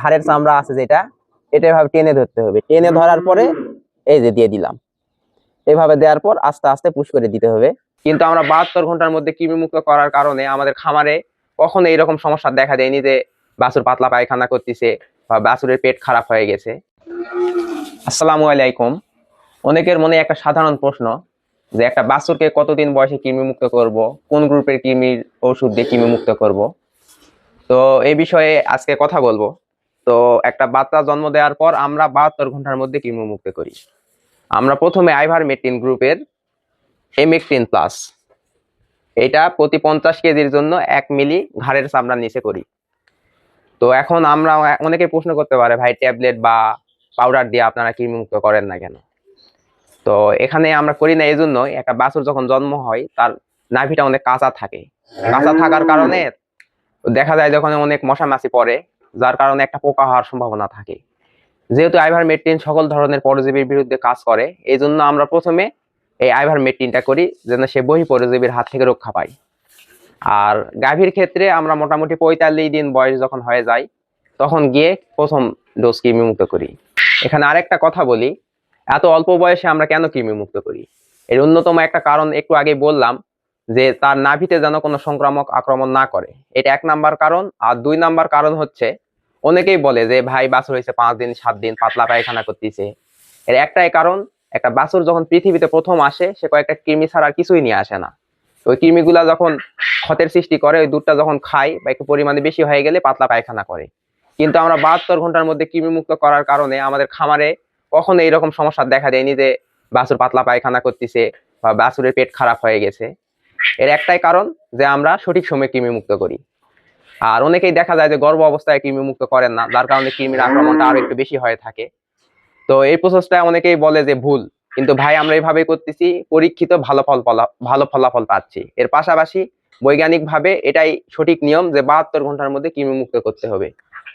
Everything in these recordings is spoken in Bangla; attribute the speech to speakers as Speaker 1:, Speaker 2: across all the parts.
Speaker 1: ঘাড়ের চামড়া আছে যেটা, এটা এভাবে টেনে ধরতে হবে। টেনে ধরার পরে এই যে দিয়ে দিলাম। এভাবে দেওয়ার পর আস্তে আস্তে পুশ করে দিতে হবে। কিন্তু আমরা বাহাত্তর ঘণ্টার মধ্যে কৃমি মুক্ত করার কারণে আমাদের খামারে কখনো এইরকম সমস্যা দেখা দেয়নি যে বাছুর পাতলা পায়খানা করতেছে বা বাছুরের পেট খারাপ হয়ে গেছে। আসসালামু আলাইকুম। অনেকের মনে একটা সাধারণ প্রশ্ন যে একটা বাছুরকে কতদিন বয়সে কৃমি মুক্ত করব? কোন গ্রুপের কৃমির ওষুধ দিয়ে কৃমি মুক্ত করব? তো এই বিষয়ে আজকে কথা বলব। তো একটা বাচ্চা জন্ম দেওয়ার পর আমরা বাহাত্তর ঘণ্টার মধ্যে কৃমি মুক্ত করি। আমরা প্রথমে আইভার মেটিন গ্রুপের এমেকটিন প্লাস এটা প্রতি পঞ্চাশ কেজির জন্য এক মিলি ঘাড়ের চামড়ার নিচে করি। তো এখন আমরা অনেকে প্রশ্ন করতে পারে, ভাই ট্যাবলেট বা পাউডার দিয়ে আপনারা কৃমি মুক্ত করেন না কেন? তো এখানে আমরা করি না এই জন্যই একটা বাছুর যখন জন্ম হয়, তার নাভিটা অনেক কাঁচা থাকে। কাঁচা থাকার কারণে দেখা যায় যখন অনেক মশা মাছি পড়ে যার কারণে একটা পোকা হওয়ার সম্ভাবনা থাকে। যেহেতু আইভার আইভারমেট্রিন সকল ধরনের পরজীবীর বিরুদ্ধে কাজ করে এই জন্য আমরা প্রথমে এই আইভার আইভারমেট্রিনটা করি, যেন সে বহি পরজীবীর হাত থেকে রক্ষা পায়। আর গাভীর ক্ষেত্রে আমরা মোটামুটি পঁয়তাল্লিশ দিন বয়স যখন হয়ে যায়, তখন গিয়ে প্রথম ডোজ কৃমি মুক্ত করি। এখানে আরেকটা কথা বলি, এত অল্প বয়সে আমরা কেন কৃমি মুক্ত করি? এর অন্যতম একটা কারণ একটু আগে বললাম যে তার নাভিতে যেন কোনো সংক্রামক আক্রমণ না করে। এটা এক নাম্বার কারণ। আর দুই নাম্বার কারণ হচ্ছে, অনেকেই বলে যে, ভাই, বাছুর হয়েছে পাঁচ দিন, সাত দিন, পাতলা পায়খানা করতেছে। এর একটাই কারণ, একটা বাছুর যখন পৃথিবীতে প্রথম আসে, সে কয়েকটা কৃমি ছাড়া কিছুই নিয়ে আসে না। ওই কৃমিগুলা যখন ক্ষতের সৃষ্টি করে, ওই দুধটা যখন খায়, বা একটু পরিমাণে বেশি হয়ে গেলে পাতলা পায়খানা করে। কিন্তু আমরা বাহাত্তর ঘণ্টার মধ্যে কৃমি মুক্ত করার কারণে আমাদের খামারে কখনো এইরকম সমস্যা দেখা দেয়নি যে, বাছুর পাতলা পায়খানা করতেছে, বা বাছুরের পেট খারাপ হয়ে গেছে। এর একটাই কারণ যে আমরা সঠিক সময়ে কৃমি মুক্ত করি। আর অনেকেই দেখা যায় যে গর্ভ অবস্থায় কৃমি মুক্ত করেন না, যার কারণে কৃমির আক্রমণটা আরও একটু বেশি হয়ে থাকে। তো এই প্রসেসটা অনেকেই বলে যে ভুল, কিন্তু ভাই আমরা এইভাবে করতেছি, পরীক্ষিত ভালো ফল ভালো ফলাফল পাচ্ছি। এর পাশাপাশি বৈজ্ঞানিক ভাবে এটাই সঠিক নিয়ম যে বাহাত্তর ঘণ্টার মধ্যে কৃমি মুক্ত করতে হবে।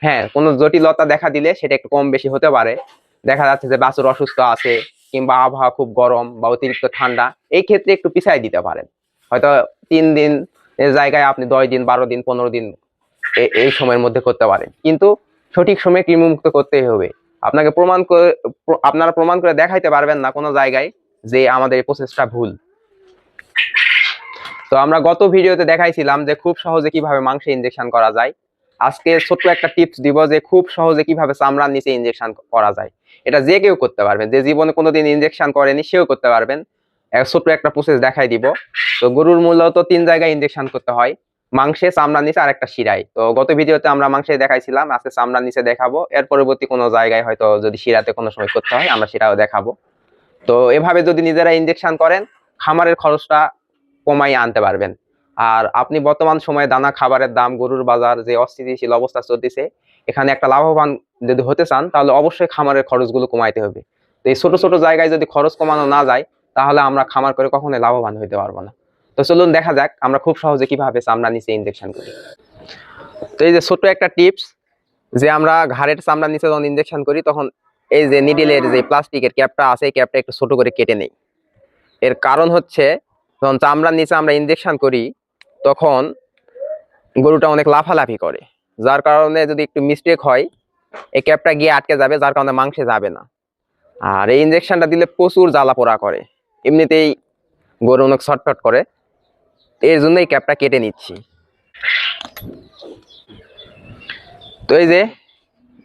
Speaker 1: হ্যাঁ কোনো জটিলতা দেখা দিলে সেটা একটু কম বেশি হতে পারে। দেখা যাচ্ছে যে বাছুর অসুস্থ আছে, কিংবা আবহাওয়া খুব গরম বা অতিরিক্ত ঠান্ডা, এই ক্ষেত্রে একটু পিছাই দিতে পারেন। হয়তো তিন দিন জায়গায় আপনি দশ দিন, বারো দিন, পনেরো দিন এই সময়ের মধ্যে করতে পারেন। কিন্তু সঠিক সময়ে কৃমিমুক্ত করতেই হবে। আপনাকে প্রমাণ করে, আপনারা প্রমাণ করে দেখাইতে পারবেন না কোনো জায়গায় যে আমাদের এই প্রসেসটা ভুল। তো আমরা গত ভিডিওতে দেখাইছিলাম যে খুব সহজে কীভাবে মাংসে ইনজেকশন করা যায়। আজকে ছোট্ট একটা টিপস দিব যে খুব সহজে কীভাবে চামড়ার নিচে ইনজেকশন করা যায়। এটা যে কেউ করতে পারবেন। যে জীবনে কোনোদিন ইনজেকশন করেনি, সেও করতে পারবেন। ছোট্ট একটা প্রসেস দেখাই দিব। তো গরুর মূলত তিন জায়গায় ইনজেকশন করতে হয়। মাংসে চামড়ার নিচে আর একটা শিরায়। তো গত ভিডিওতে আমরা মাংসে দেখাইছিলাম, আজকে চামড়ার নিচে দেখাবো। এর পরবর্তী কোনো জায়গায় হয়তো যদি শিরাতে কোনো সময় করতে হয়, আমরা সেটাও দেখাবো। তো এভাবে যদি নিজেরা ইনজেকশন করেন, খামারের খরচটা কমাই আনতে পারবেন। আর আপনি বর্তমান সময়ে দানা, খাবারের দাম, গরুর বাজার যে অস্থিতিশীল অবস্থা চলতেছে, এখানে একটা লাভবান যদি হতে চান, তাহলে অবশ্যই খামারের খরচগুলো কমাইতে হবে। তো এই ছোট ছোট জায়গায় যদি খরচ কমানো না যায় তাহলে আমরা খামার করে কখনোই লাভবান হইতে পারব না। তো চলুন দেখা যাক আমরা খুব সহজে কীভাবে চামড়া নিচে ইনজেকশন করি। তো এই যে ছোট্ট একটা টিপস যে আমরা ঘাড়ের চামড়া নিচে যখন ইনজেকশন করি তখন এই যে নিডিলের যে প্লাস্টিকের ক্যাপটা আছে, এই ক্যাপটা একটু ছোট করে কেটে নেই। এর কারণ হচ্ছে যখন চামড়ার নিচে আমরা ইনজেকশন করি তখন গরুটা অনেক লাফালাফি করে। যার কারণে যদি একটু মিস্টেক হয়, এই ক্যাপটা গিয়ে আটকে যাবে, যার কারণে মাংসে যাবে না। আর এই ইনজেকশনটা দিলে প্রচুর জ্বালা পোড়া করে। এমনিতেই গরু অনেক ছটফট করে তো এর জন্য এই ক্যাপটা কেটে নিচ্ছি। তো এই যে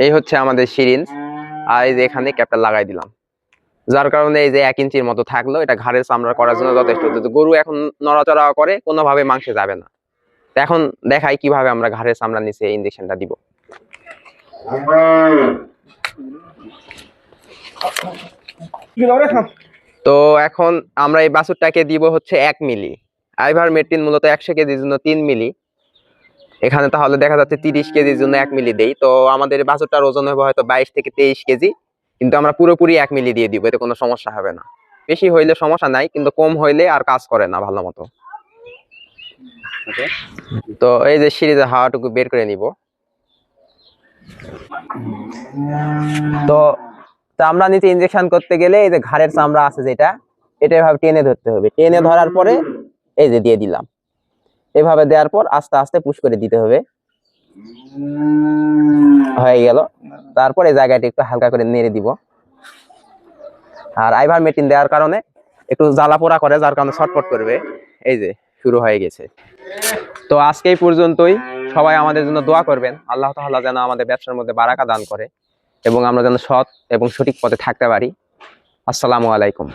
Speaker 1: এই হচ্ছে আমাদের সিরিঞ্জ আর এই যে এখানে ক্যাপটা লাগাই দিলাম। যার কারণে এই যে এক ইঞ্চির মতো থাকল এটা ঘাড়ের চামড়া করার জন্য যথেষ্ট। গরু এখন নড়াচড়া করে কোনোভাবে মাংসে যাবে না। তো এখন দেখাই কীভাবে আমরা ঘাড়ের চামড়ার নিচে ইঞ্জেকশনটা দিব। তো এখন আমরা এই বাছুরটাকে দিব হচ্ছে এক মিলি। আইভার মেট্রিন মূলত একশো কেজির জন্য তিন মিলি। এখানে তাহলে দেখা যাচ্ছে তিরিশ কেজির জন্য এক মিলি দেই। তো আমাদের বাছুরটার ওজন হবে হয়তো বাইশ থেকে তেইশ কেজি। কিন্তু আমরা পুরোপুরি এক মিলি দিয়ে দিব, এতে কোনো সমস্যা হবে না। বেশি হইলে সমস্যা নাই, কিন্তু কম হইলে আর কাজ করে না ভালো মতো। তো এই যে সিরিজে হাওয়াটুকু বের করে নিব। তো চামড়া নিচে ইনজেকশন করতে গেলে এই যে ঘাড়ের চামড়া আছে যেটা, এটা এভাবে টেনে ধরতে হবে। টেনে ধরার পরে এই যে দিয়ে দিলাম। এভাবে দেওয়ার পর আস্তে আস্তে পুশ করে দিতে হবে। হয়ে গেল। তারপর জায়গাটি একটু হালকা করে নেড়ে দিব। আর আইভার মেটিন দেওয়ার কারণে একটু জ্বালা পোড়া করে, যার কারণে ছটফট করবে। এই যে, শুরু হয়ে গেছে। তো আজকে এই পর্যন্তই। সবাই আমাদের জন্য দোয়া করবেন। আল্লাহ তাআলা যেন আমাদের ব্যবসার মধ্যে বারাকা দান করে। এবং আমরা যেন সৎ এবং সঠিক পথে থাকতে পারি। আসসালামু আলাইকুম।